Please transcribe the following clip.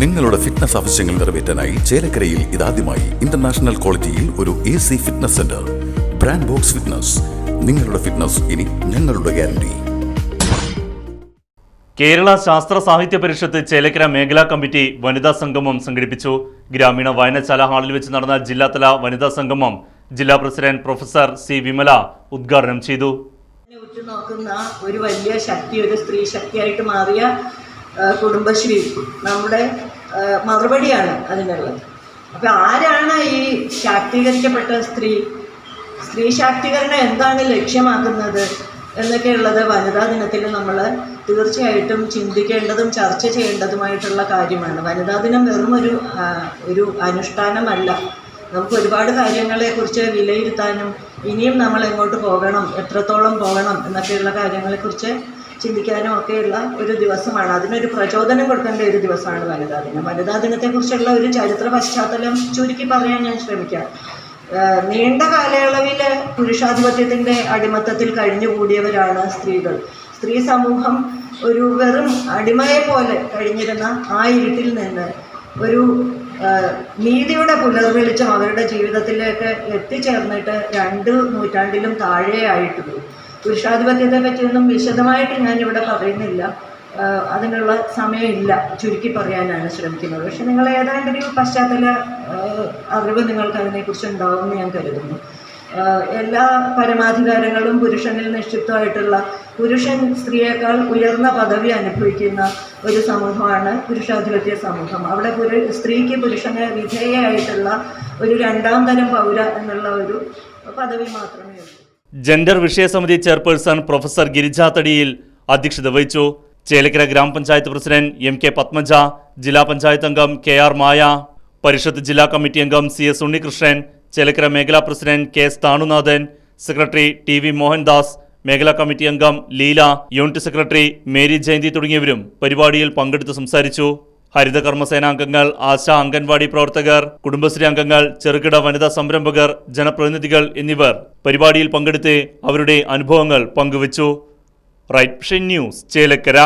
നിങ്ങളുടെ ഫിറ്റ്നസ് ആവശ്യങ്ങൾ നിറവേറ്റാനായി ചേലക്കരയിൽ ഇതാദ്യമായി ഇന്റർനാഷണൽ ക്വാളിറ്റിയിൽ ഒരു A C fitness centre brand box fitness നിങ്ങളുടെ ഫിറ്റ്നസ് ഇനി ഞങ്ങളുടെ ഗ്യാരണ്ടി കേരള ശാസ്ത്ര സാഹിത്യ പരിഷത്ത് ചേലക്കര മേഖലാ കമ്മിറ്റി വനിതാ സംഗമം സംഘടിപ്പിച്ചു. ഗ്രാമീണ വായനശാല ഹാളിൽ വെച്ച് നടന്ന ജില്ലാതല വനിതാ സംഗമം ജില്ലാ പ്രസിഡന്റ് പ്രൊഫസർ സി വിമല ഉദ്ഘാടനം ചെയ്തു. ഉറ്റുനോക്കുന്ന ഒരു വലിയ ശക്തി ഒരു സ്ത്രീ ശക്തിയായിട്ട് മാറിയ കുടുംബശ്രീ നമ്മുടെ മറുപടിയാണ് അതിനുള്ളത്. അപ്പൊ ആരാണ് ഈ ശാക്തീകരിക്കപ്പെട്ട സ്ത്രീ? സ്ത്രീ ശാക്തീകരണം എന്താണ് ലക്ഷ്യമാക്കുന്നത് എന്നൊക്കെയുള്ളത് വനിതാ ദിനത്തിൽ നമ്മൾ തീർച്ചയായിട്ടും ചിന്തിക്കേണ്ടതും ചർച്ച ചെയ്യേണ്ടതുമായിട്ടുള്ള കാര്യമാണ്. വനിതാ ദിനം വെറും ഒരു ഒരു അനുഷ്ഠാനമല്ല. നമുക്ക് ഒരുപാട് കാര്യങ്ങളെക്കുറിച്ച് വിലയിരുത്താനും ഇനിയും നമ്മൾ എങ്ങോട്ട് പോകണം എത്രത്തോളം പോകണം എന്നൊക്കെയുള്ള കാര്യങ്ങളെക്കുറിച്ച് ചിന്തിക്കാനും ഒക്കെയുള്ള ഒരു ദിവസമാണ്. അതിനൊരു പ്രചോദനം കൊടുക്കേണ്ട ഒരു ദിവസമാണ് വനിതാ ദിനം. വനിതാ ദിനത്തെക്കുറിച്ചുള്ള ഒരു ചരിത്ര പശ്ചാത്തലം ചുരുക്കി പറയാൻ ഞാൻ ശ്രമിക്കാം. നീണ്ട കാലയളവിൽ പുരുഷാധിപത്യത്തിന്റെ അടിമത്തത്തിൽ കഴിഞ്ഞുകൂടിയവരാണ് സ്ത്രീകൾ. സ്ത്രീ സമൂഹം ഒരു വെറും അടിമയെ പോലെ കഴിഞ്ഞിരുന്ന ആ ഇരുട്ടിൽ നിന്ന് ഒരു നീതിയുടെ പുലർവെളിച്ചം അവരുടെ ജീവിതത്തിലേക്ക് എത്തിച്ചേർന്നിട്ട് രണ്ട് നൂറ്റാണ്ടിലും താഴെയായിട്ടുള്ളൂ. പുരുഷാധിപത്യത്തെ പറ്റിയൊന്നും വിശദമായിട്ട് ഞാനിവിടെ പറയുന്നില്ല. അതിനുള്ള സമയമില്ല ചുരുക്കി പറയാനാണ് ശ്രമിക്കുന്നത്. പക്ഷെ നിങ്ങൾ ഏതാണ്ട് ഒരു പശ്ചാത്തല അറിവ് നിങ്ങൾക്ക് അതിനെക്കുറിച്ച് ഉണ്ടാവുമെന്ന് ഞാൻ കരുതുന്നു. എല്ലാ പരമാധികാരങ്ങളും പുരുഷനിൽ നിക്ഷിപ്തമായിട്ടുള്ള പുരുഷൻ സ്ത്രീയേക്കാൾ ഉയർന്ന പദവി അനുഭവിക്കുന്ന ഒരു സമൂഹമാണ് പുരുഷാധിപത്യ സമൂഹം. അവിടെ പുരു സ്ത്രീക്ക് പുരുഷന് വിധേയമായിട്ടുള്ള ഒരു രണ്ടാം തരം പൗര എന്നുള്ള ഒരു പദവി മാത്രമേ ഉള്ളൂ. ജെൻഡർ വിഷയസമിതി ചെയർപേഴ്സൺ പ്രൊഫസർ ഗിരിജ തടിയിൽ അധ്യക്ഷത വഹിച്ചു. ചേലക്കര ഗ്രാമപഞ്ചായത്ത് പ്രസിഡന്റ് എം കെ പത്മജ ജില്ലാ പഞ്ചായത്ത് അംഗം കെ ആർ മായ പരിഷത്ത് ജില്ലാ കമ്മിറ്റി അംഗം സി എസ് ഉണ്ണികൃഷ്ണൻ ചേലക്കര മേഖലാ president K S Thanunathan secretary T V Mohandas മേഖലാ കമ്മിറ്റി അംഗം Leela unit secretary Mary Jayanthi തുടങ്ങിയവരും പരിപാടിയിൽ പങ്കെടുത്ത് സംസാരിച്ചു. ഹരിത കർമ്മസേന അംഗങ്ങൾ ആശ അംഗൻവാടി പ്രവർത്തകർ കുടുംബശ്രീ അംഗങ്ങൾ ചെറുകിട വനിതാ സംരംഭകർ ജനപ്രതിനിധികൾ എന്നിവർ പരിപാടിയിൽ പങ്കെടുത്ത് അവരുടെ അനുഭവങ്ങൾ പങ്കുവച്ചു. Right news Chelakkara.